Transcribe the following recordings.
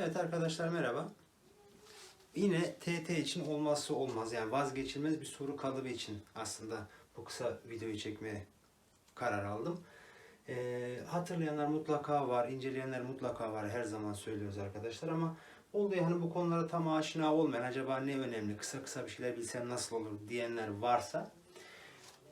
Evet arkadaşlar merhaba. Yine TT için olmazsa olmaz yani vazgeçilmez bir soru kalıbı için aslında bu kısa videoyu çekmeye karar aldım. Ee, hatırlayanlar mutlaka var, inceleyenler mutlaka var her zaman söylüyoruz arkadaşlar ama oldu yani bu konulara tam aşina olmayan acaba ne önemli kısa kısa bir şeyler bilsem nasıl olur diyenler varsa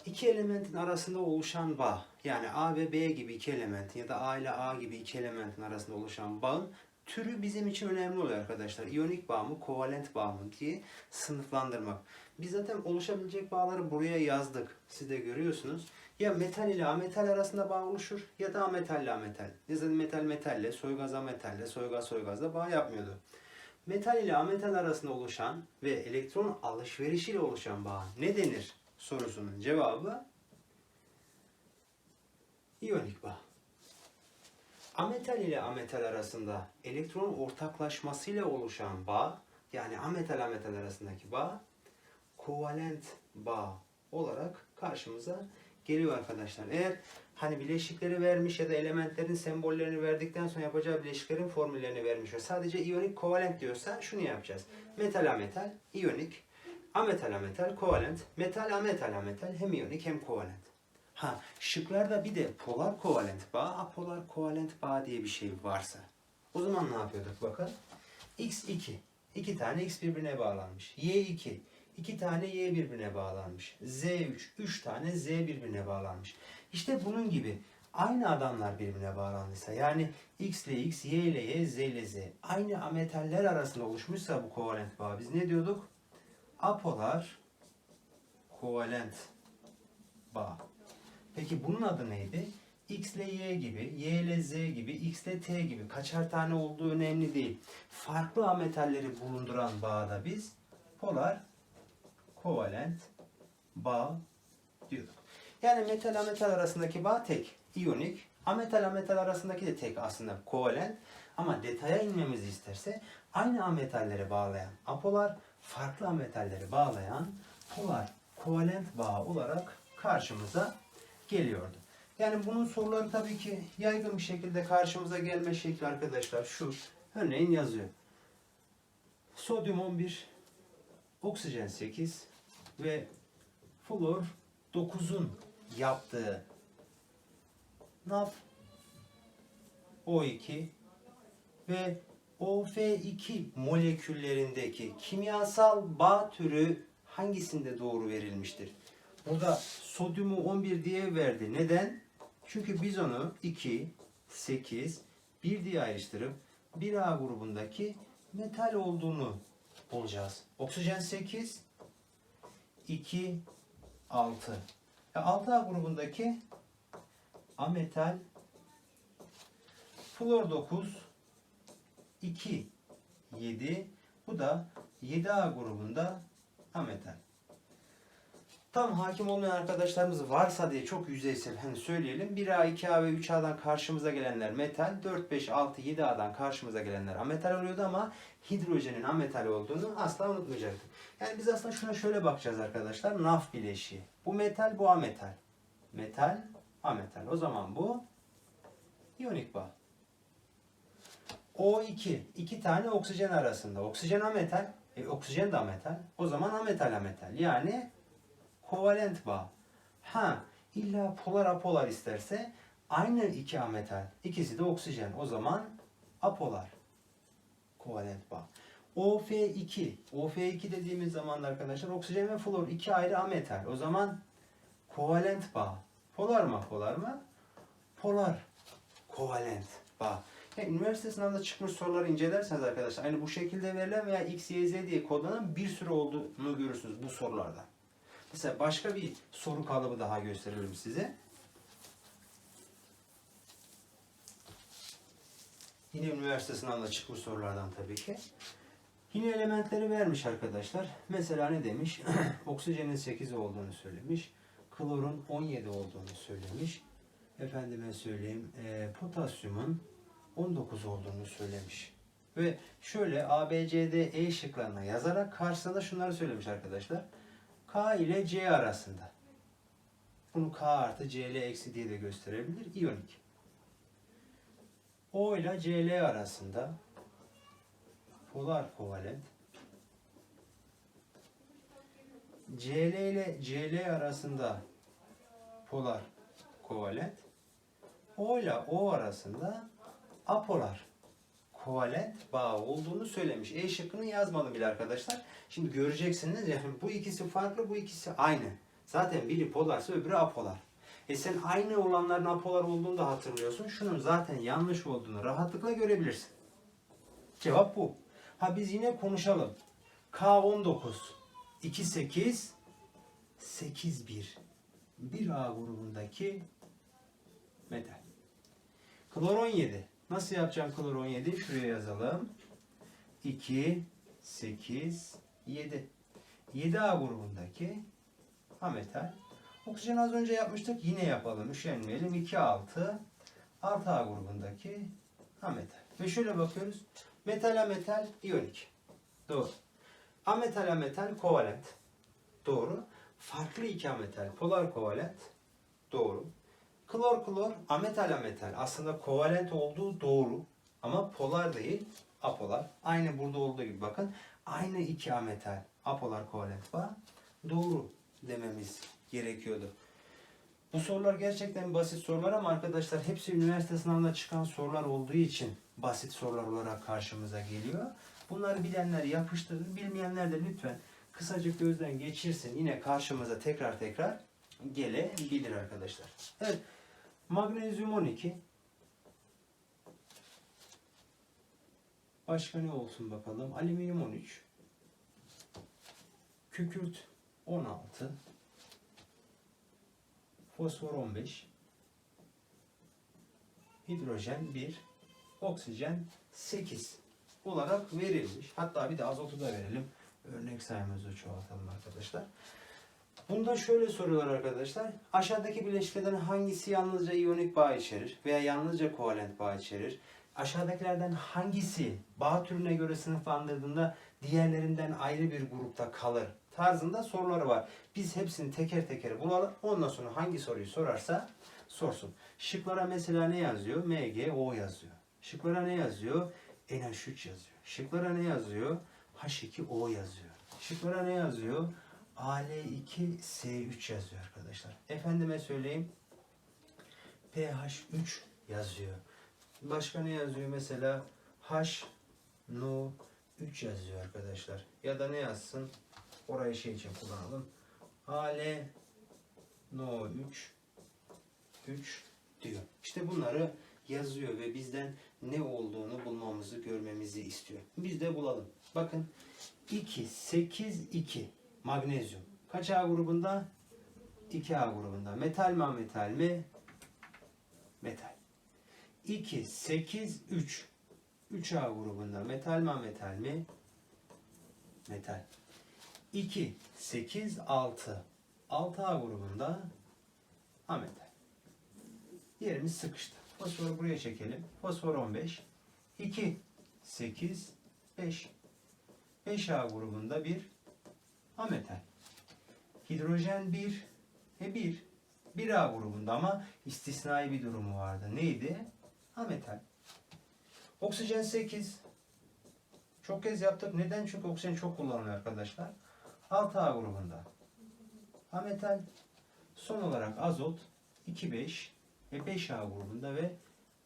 iki elementin arasında oluşan bağ yani A ve B gibi iki elementin ya da A ile A gibi iki elementin arasında oluşan bağın türü bizim için önemli oluyor arkadaşlar. İyonik bağ mı, kovalent bağ mı diye sınıflandırmak. Biz zaten oluşabilecek bağları buraya yazdık. Siz de görüyorsunuz. Ya metal ile ametal arasında bağ oluşur ya da ametal ile ametal. Ya metal metalle, soygaz ametalle, soygaz soygazla bağ yapmıyordu. Metal ile ametal arasında oluşan ve elektron alışverişiyle oluşan bağ ne denir sorusunun cevabı iyonik bağ. Ametal ile ametal arasında elektron ortaklaşmasıyla oluşan bağ yani ametal ametal arasındaki bağ kovalent bağ olarak karşımıza geliyor arkadaşlar. Eğer hani bileşikleri vermiş ya da elementlerin sembollerini verdikten sonra yapacağı bileşiklerin formüllerini vermiş ve sadece iyonik kovalent diyorsa şunu yapacağız. Metal ametal, iyonik, ametal ametal, kovalent, metal ametal ametal hem iyonik hem kovalent. Ha şıklarda bir de polar kovalent bağ, apolar kovalent bağ diye bir şey varsa. O zaman ne yapıyorduk bakın. X2. iki tane X birbirine bağlanmış. Y2. iki tane Y birbirine bağlanmış. Z3. Üç tane Z birbirine bağlanmış. İşte bunun gibi aynı adamlar birbirine bağlandıysa yani X ile X, Y ile Y, Z ile Z aynı ametaller arasında oluşmuşsa bu kovalent bağ biz ne diyorduk? Apolar kovalent bağ. Peki bunun adı neydi? X ile Y gibi, Y ile Z gibi, X ile T gibi kaçar tane olduğu önemli değil. Farklı ametalleri bulunduran bağda biz polar kovalent bağ diyorduk. Yani metal ametal arasındaki bağ tek, iyonik. Ametal ametal arasındaki de tek aslında kovalent. Ama detaya inmemizi isterse aynı ametalleri bağlayan apolar, farklı ametalleri bağlayan polar kovalent bağ olarak karşımıza geliyordu. Yani bunun soruları tabii ki yaygın bir şekilde karşımıza gelme şekli arkadaşlar şu. Örneğin yazıyor. Sodyum 11, oksijen 8 ve flor 9'un yaptığı NAF O2 ve OF2 moleküllerindeki kimyasal bağ türü hangisinde doğru verilmiştir? Burada sodyumu 11 diye verdi. Neden? Çünkü biz onu 2, 8, 1 diye ayrıştırıp 1A grubundaki metal olduğunu bulacağız. Oksijen 8, 2, 6. E 6A grubundaki ametal flor 9, 2, 7. Bu da 7A grubunda ametal. Tam hakim olmayan arkadaşlarımız varsa diye çok yüzeysel hani söyleyelim. 1A, 2A ve 3A'dan karşımıza gelenler metal, 4, 5, 6, 7A'dan karşımıza gelenler ametal oluyordu ama hidrojenin ametal olduğunu asla unutmayacaktık. Yani biz aslında şuna şöyle bakacağız arkadaşlar. Naf bileşiği. Bu metal, bu ametal. Metal, ametal. O zaman bu iyonik bağ. O2. iki tane oksijen arasında. Oksijen ametal. E, oksijen de ametal. O zaman ametal ametal. Yani kovalent bağ. Ha illa polar apolar isterse aynı iki ametal. İkisi de oksijen. O zaman apolar. Kovalent bağ. OF2. OF2 dediğimiz zaman da arkadaşlar oksijen ve flor iki ayrı ametal. O zaman kovalent bağ. Polar mı polar mı? Polar. Kovalent bağ. Yani üniversite sınavında çıkmış soruları incelerseniz arkadaşlar aynı bu şekilde verilen veya X, Y, Z diye kodlanan bir sürü olduğunu görürsünüz bu sorularda. Mesela başka bir soru kalıbı daha gösterelim size. Yine üniversite sınavında çıkmış sorulardan tabii ki. Yine elementleri vermiş arkadaşlar. Mesela ne demiş? Oksijenin 8 olduğunu söylemiş. Klorun 17 olduğunu söylemiş. Efendime söyleyeyim e, potasyumun 19 olduğunu söylemiş. Ve şöyle A, B, C, D, E şıklarına yazarak karşısında şunları söylemiş arkadaşlar. K ile C arasında. Bunu K artı Cl eksi diye de gösterebilir. İyonik. O ile Cl arasında polar kovalent. Cl ile Cl arasında polar kovalent. O ile O arasında apolar kovalent bağ olduğunu söylemiş. E şıkkını yazmadım bile arkadaşlar. Şimdi göreceksiniz yani bu ikisi farklı, bu ikisi aynı. Zaten biri polarsa öbürü apolar. E sen aynı olanların apolar olduğunu da hatırlıyorsun. Şunun zaten yanlış olduğunu rahatlıkla görebilirsin. Cevap bu. Ha biz yine konuşalım. K19 28 81 1A grubundaki metal. Klor 17. Nasıl yapacağım klor 17? Şuraya yazalım. 2 8 7. 7A grubundaki ametal. Oksijen az önce yapmıştık. Yine yapalım. Üşenmeyelim. 2 6 6A grubundaki ametal. Ve şöyle bakıyoruz. Metal ametal iyonik. Doğru. Ametal ametal kovalent. Doğru. Farklı iki ametal polar kovalent. Doğru. Klor klor ametal ametal aslında kovalent olduğu doğru ama polar değil apolar. Aynı burada olduğu gibi bakın. Aynı iki ametal apolar kovalent bağ doğru dememiz gerekiyordu. Bu sorular gerçekten basit sorular ama arkadaşlar hepsi üniversite sınavında çıkan sorular olduğu için basit sorular olarak karşımıza geliyor. Bunları bilenler yapıştırır, bilmeyenler de lütfen kısacık gözden geçirsin. Yine karşımıza tekrar tekrar gelebilir arkadaşlar. Evet. Magnezyum 12. Başka ne olsun bakalım? Alüminyum 13. Kükürt 16. Fosfor 15. Hidrojen 1. Oksijen 8 olarak verilmiş. Hatta bir de azotu da verelim. Örnek sayımızı çoğaltalım arkadaşlar. Bunda şöyle soruyorlar arkadaşlar. Aşağıdaki bileşiklerden hangisi yalnızca iyonik bağ içerir veya yalnızca kovalent bağ içerir? Aşağıdakilerden hangisi bağ türüne göre sınıflandırdığında diğerlerinden ayrı bir grupta kalır? Tarzında soruları var. Biz hepsini teker teker bulalım. Ondan sonra hangi soruyu sorarsa sorsun. Şıklara mesela ne yazıyor? MgO yazıyor. Şıklara ne yazıyor? NH3 yazıyor. Şıklara ne yazıyor? H2O yazıyor. Şıklara ne yazıyor? AL2S3 yazıyor arkadaşlar. Efendime söyleyeyim pH3 yazıyor. Başka ne yazıyor mesela? HNO3 yazıyor arkadaşlar. Ya da ne yazsın? Orayı şey için kullanalım. ALNO3 3 diyor. İşte bunları yazıyor ve bizden ne olduğunu bulmamızı görmemizi istiyor. Biz de bulalım. Bakın 2, 8, 2 magnezyum. Kaç A grubunda? 2A grubunda. Metal mi metal mi? Metal. 2, 8, 3. 3A grubunda. Metal mi metal mi? Metal. 2, 8, 6. 6A grubunda ametal. Yerimiz sıkıştı. Fosforu buraya çekelim. Fosfor 15. 2, 8, 5. 5A grubunda bir ametal. Hidrojen 1 ve 1. 1A grubunda ama istisnai bir durumu vardı. Neydi? Ametal. Oksijen 8. Çok kez yaptık. Neden? Çünkü oksijen çok kullanılıyor arkadaşlar. 6A grubunda. Ametal. Son olarak azot 2,5 ve 5A grubunda ve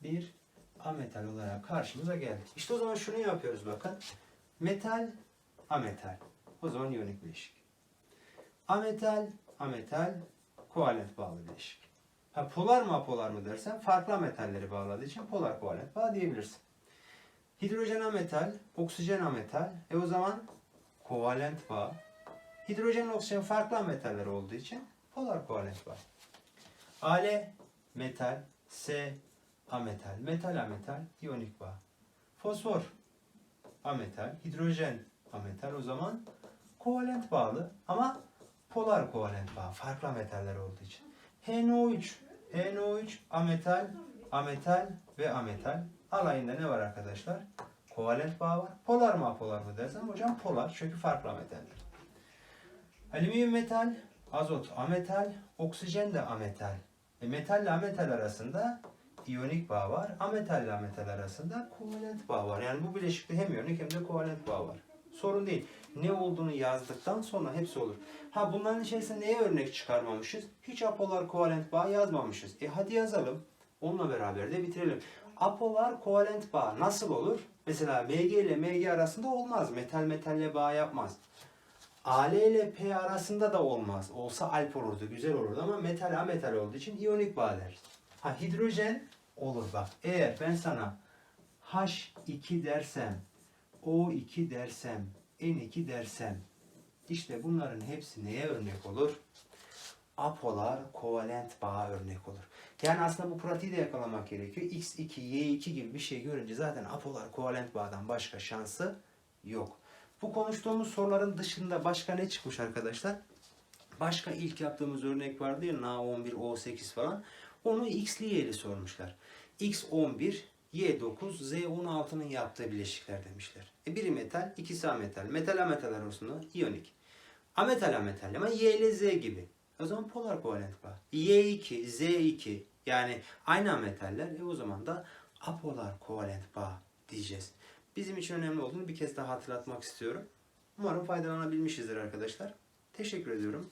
bir ametal olarak karşımıza geldi. İşte o zaman şunu yapıyoruz bakın. Metal, ametal. O zaman iyonik bileşik. Ametal, ametal, kovalent bağlı bileşik. Ha, polar mı apolar mı dersen farklı metalleri bağladığı için polar kovalent bağ diyebilirsin. Hidrojen ametal, oksijen ametal. E o zaman kovalent bağ. Hidrojen oksijen farklı metaller olduğu için polar kovalent bağ. Ale metal, S ametal, metal ametal, iyonik bağ. Fosfor ametal, hidrojen ametal o zaman kovalent bağlı ama polar kovalent bağ. Farklı metaller olduğu için. HNO3, HNO3 ametal, ametal ve ametal. Alayında ne var arkadaşlar? Kovalent bağ var. Polar mı apolar mı dersen hocam polar çünkü farklı metaller. Alüminyum metal, azot ametal, oksijen de ametal. E metal ile ametal arasında iyonik bağ var. Ametal ile ametal arasında kovalent bağ var. Yani bu bileşikte hem iyonik hem de kovalent bağ var. Sorun değil. Ne olduğunu yazdıktan sonra hepsi olur. Ha bunların içerisinde neye örnek çıkarmamışız? Hiç apolar kovalent bağ yazmamışız. E hadi yazalım. Onunla beraber de bitirelim. Apolar kovalent bağ nasıl olur? Mesela Mg ile Mg arasında olmaz. Metal metalle bağ yapmaz. Al ile P arasında da olmaz. Olsa alp olurdu, güzel olurdu ama metal ametal olduğu için iyonik bağ deriz. Ha hidrojen olur bak. Eğer ben sana H2 dersem, O2 dersem, N2 dersem işte bunların hepsi neye örnek olur? Apolar kovalent bağa örnek olur. Yani aslında bu pratiği de yakalamak gerekiyor. X2, Y2 gibi bir şey görünce zaten apolar kovalent bağdan başka şansı yok. Bu konuştuğumuz soruların dışında başka ne çıkmış arkadaşlar? Başka ilk yaptığımız örnek vardı ya Na11, O8 falan. Onu X'li Y'li sormuşlar. X11, Y9, Z16'nın yaptığı bileşikler demişler. E biri metal, ikisi ametal. Metal ametal arasında iyonik. Ametal ametal ama Y ile Z gibi. O zaman polar kovalent bağ. Y2, Z2 yani aynı ametaller e o zaman da apolar kovalent bağ diyeceğiz. Bizim için önemli olduğunu bir kez daha hatırlatmak istiyorum. Umarım faydalanabilmişizdir arkadaşlar. Teşekkür ediyorum.